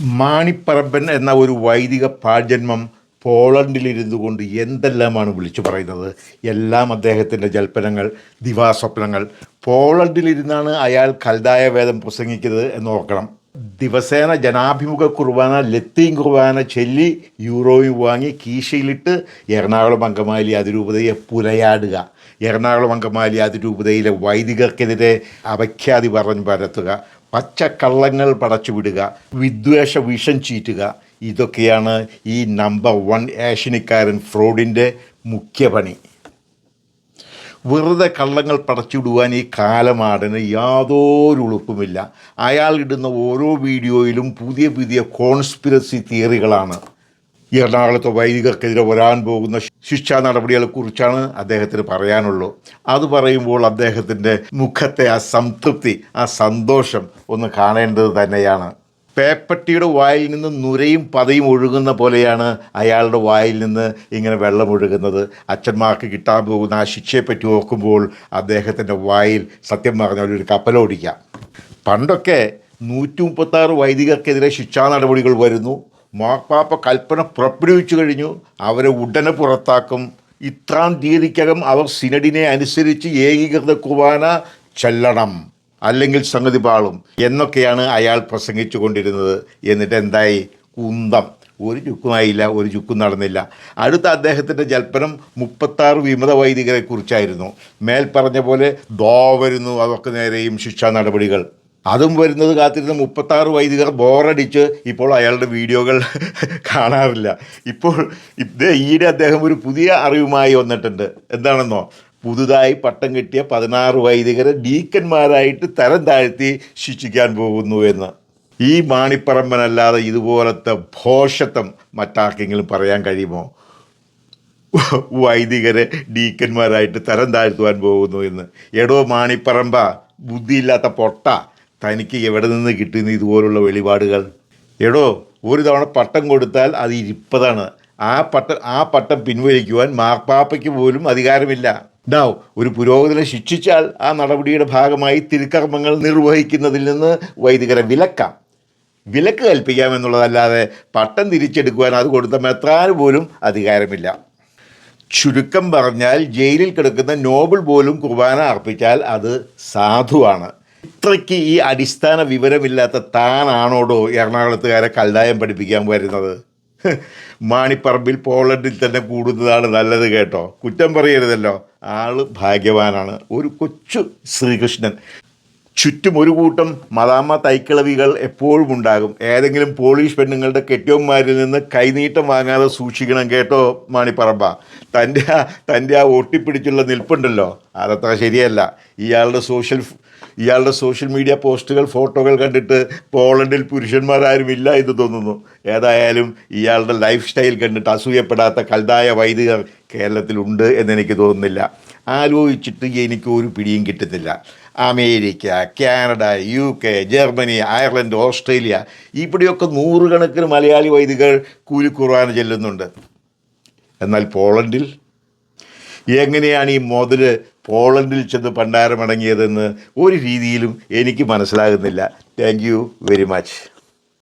മാണിപ്പറമ്പൻ എന്ന ഒരു വൈദിക പാഴ്ജന്മം പോളണ്ടിലിരുന്നു കൊണ്ട് എന്തെല്ലാമാണ് വിളിച്ചു പറയുന്നത്? എല്ലാം അദ്ദേഹത്തിന്റെ ജൽപ്പനങ്ങൾ ദിവാസ്വപ്നങ്ങൾ. പോളണ്ടിലിരുന്നാണ് അയാൾ കൽതായ വേദം പ്രസംഗിക്കുന്നത് എന്ന് ഓർക്കണം. ദിവസേന ജനാഭിമുഖ കുർബാന ലത്തീൻ കുർബാന ചൊല്ലി യൂറോയും വാങ്ങി കീശയിലിട്ട് എറണാകുളം അങ്കമാലി അതിരൂപതയെ പുലയാടുക. എറണാകുളം അങ്കമാലി അതിരൂപതയിലെ വൈദികർക്കെതിരെ അവഖ്യാതി പറഞ്ഞു പരത്തുക. പച്ചക്കള്ളങ്ങൾ പടച്ചുവിടുക വിദ്വേഷ വിഷം ചീറ്റുക ഇതൊക്കെയാണ് ഈ നമ്പർ വൺ ഏഷ്യനിക്കാരൻ ഫ്രോഡിന്റെ മുഖ്യ പണി. വെറുതെ കള്ളങ്ങൾ പടച്ചിടുവാൻ ഈ കാലമാടന് യാതൊരു ഉളുപ്പുമില്ല. അയാൾ ഇടുന്ന ഓരോ വീഡിയോയിലും പുതിയ പുതിയ കോൺസ്പിറസി തിയറികളാണ് എറണാകുളത്തെ വൈദികർക്കെതിരെ വരാൻ പോകുന്ന ശിക്ഷാ നടപടികളെക്കുറിച്ചാണ് അദ്ദേഹത്തിന് പറയാനുള്ളൂ. അത് പറയുമ്പോൾ അദ്ദേഹത്തിന്റെ മുഖത്തെ ആ സംതൃപ്തി ആ സന്തോഷം ഒന്ന് കാണേണ്ടത് തന്നെയാണ്. പേപ്പട്ടിയുടെ വായിൽ നിന്ന് നുരയും പതയും ഒഴുകുന്ന പോലെയാണ് അയാളുടെ വായിൽ നിന്ന് ഇങ്ങനെ വെള്ളം ഒഴുകുന്നത്. അച്ഛന്മാർക്ക് കിട്ടാൻ പോകുന്ന ആ ശിക്ഷയെപ്പറ്റി ഓർക്കുമ്പോൾ അദ്ദേഹത്തിന്റെ വായിൽ സത്യം പറഞ്ഞാൽ ഒരു കപ്പലോടിക്കാം പണ്ടൊക്കെ നൂറ്റി മുപ്പത്താറ് വൈദികർക്കെതിരെ ശിക്ഷാ നടപടികൾ വരുന്നു. മാർപ്പാപ്പ കൽപ്പന പുറപ്പെടുവിച്ചു കഴിഞ്ഞു. അവരെ ഉടനെ പുറത്താക്കും. ഇത്രാം തീയതിക്കകം അവർ സിനഡിനെ അനുസരിച്ച് ഏകീകൃത കുർബാന ചെല്ലണം. അല്ലെങ്കിൽ സംഗതി പാളും. എന്നൊക്കെയാണ് അയാൾ പ്രസംഗിച്ചു കൊണ്ടിരുന്നത് എന്നിട്ട് എന്തായി? കുന്തം. ഒരു ചുക്കുമായില്ല ഒരു ചുക്കും നടന്നില്ല. അടുത്ത അദ്ദേഹത്തിന്റെ ജൽപ്പനം മുപ്പത്താറ് വിമത വൈദികരെക്കുറിച്ചായിരുന്നു കുറിച്ചായിരുന്നു. മേൽ പറഞ്ഞ പോലെ ദോ വരുന്നു. നേരെയും ശിക്ഷാ നടപടികൾ. അതും വരുന്നത് കാത്തിരുന്ന മുപ്പത്താറ് വൈദികർ ബോറടിച്ച് ഇപ്പോൾ അയാളുടെ വീഡിയോകൾ കാണാറില്ല. ഇപ്പോൾ ഇതേ ഈയിടെ അദ്ദേഹം ഒരു പുതിയ അറിവുമായി വന്നിട്ടുണ്ട്. എന്താണെന്നോ? പുതുതായി പട്ടം കിട്ടിയ പതിനാറ് വൈദികരെ ഡീക്കന്മാരായിട്ട് തരം താഴ്ത്തി ശിക്ഷിക്കാൻ പോകുന്നു എന്ന്. ഈ മാണിപ്പറമ്പനല്ലാതെ ഇതുപോലത്തെ ഭോഷത്വം മറ്റാർക്കെങ്കിലും പറയാൻ കഴിയുമോ? വൈദികരെ ഡീക്കന്മാരായിട്ട് തരം താഴ്ത്തുവാൻ പോകുന്നു എന്ന്. എടോ മാണിപ്പറമ്പ ബുദ്ധിയില്ലാത്ത പൊട്ട. തനിക്ക് എവിടെ നിന്ന് കിട്ടുന്ന ഇതുപോലുള്ള വെളിപാടുകൾ? എടോ ഒരു തവണ പട്ടം കൊടുത്താൽ അത് ഇരിപ്പതാണ്. ആ പട്ടം ആ പട്ടം പിൻവലിക്കുവാൻ മാർപ്പാപ്പയ്ക്ക് പോലും അധികാരമില്ല. ഉണ്ടാവും ഒരു പുരോഗതിനെ ശിക്ഷിച്ചാൽ ആ നടപടിയുടെ ഭാഗമായി തിരുക്കർമ്മങ്ങൾ നിർവഹിക്കുന്നതിൽ നിന്ന് വൈദികരെ വിലക്കാം. വിലക്ക് കൽപ്പിക്കാമെന്നുള്ളതല്ലാതെ പട്ടം തിരിച്ചെടുക്കുവാൻ അത് കൊടുത്ത മെത്രാന് പോലും അധികാരമില്ല. ചുരുക്കം പറഞ്ഞാൽ ജയിലിൽ കിടക്കുന്ന നോബിൾ പോലും കുർബാന അർപ്പിച്ചാൽ അത് സാധുവാണ്. ഇത്രയ്ക്ക് ഈ അടിസ്ഥാന വിവരമില്ലാത്ത താനാണോടോ എറണാകുളത്തുകാരെ കല്ലായം പഠിപ്പിക്കാൻ വരുന്നത്? മാണിപ്പറമ്പിൽ പോളണ്ടിൽ തന്നെ കൂടുന്നതാണ് നല്ലത് കേട്ടോ. കുറ്റം പറയരുതല്ലോ. ആൾ ഭാഗ്യവാനാണ്. ഒരു കൊച്ചു ശ്രീകൃഷ്ണൻ. ചുറ്റും ഒരു കൂട്ടം മദാമ തൈക്കിളവികൾ എപ്പോഴും ഉണ്ടാകും. ഏതെങ്കിലും പോളിഷ് പെണ്ണുങ്ങളുടെ കെട്ടിയന്മാരിൽ നിന്ന് കൈനീട്ടം വാങ്ങാതെ സൂക്ഷിക്കണം കേട്ടോ മാണിപ്പറമ്പ. തന്റെ ആ തന്റെ ആ ഒട്ടിപ്പിടിച്ചുള്ള നിൽപ്പുണ്ടല്ലോ. അതത്ര ശരിയല്ല. ഇയാളുടെ സോഷ്യൽ ഇയാളുടെ സോഷ്യൽ മീഡിയ പോസ്റ്റുകൾ ഫോട്ടോകൾ കണ്ടിട്ട് പോളണ്ടിൽ പുരുഷന്മാരാരും ഇല്ല എന്ന് തോന്നുന്നു. ഏതായാലും ഇയാളുടെ ലൈഫ് സ്റ്റൈൽ കണ്ടിട്ട് അസൂയപ്പെടാത്ത കൽതായ വൈദികർ കേരളത്തിലുണ്ട് എന്നെനിക്ക് തോന്നുന്നില്ല. ആലോചിച്ചിട്ട് എനിക്ക് ഒരു പിടിയും കിട്ടത്തില്ല. America Canada U K Germany Ireland Australia ഇവിടെയൊക്കെ നൂറുകണക്കിന് മലയാളി വൈദികർ കുറവാണ് ചെല്ലുന്നുണ്ട്. എന്നാൽ പോളണ്ടിൽ? എങ്ങനെയാണ് ഈ മുതൽ പോളണ്ടിൽ ചെന്ന് പണ്ടാരമടങ്ങിയതെന്ന് ഒരു രീതിയിലും എനിക്ക് മനസ്സിലാകുന്നില്ല. Thank you very much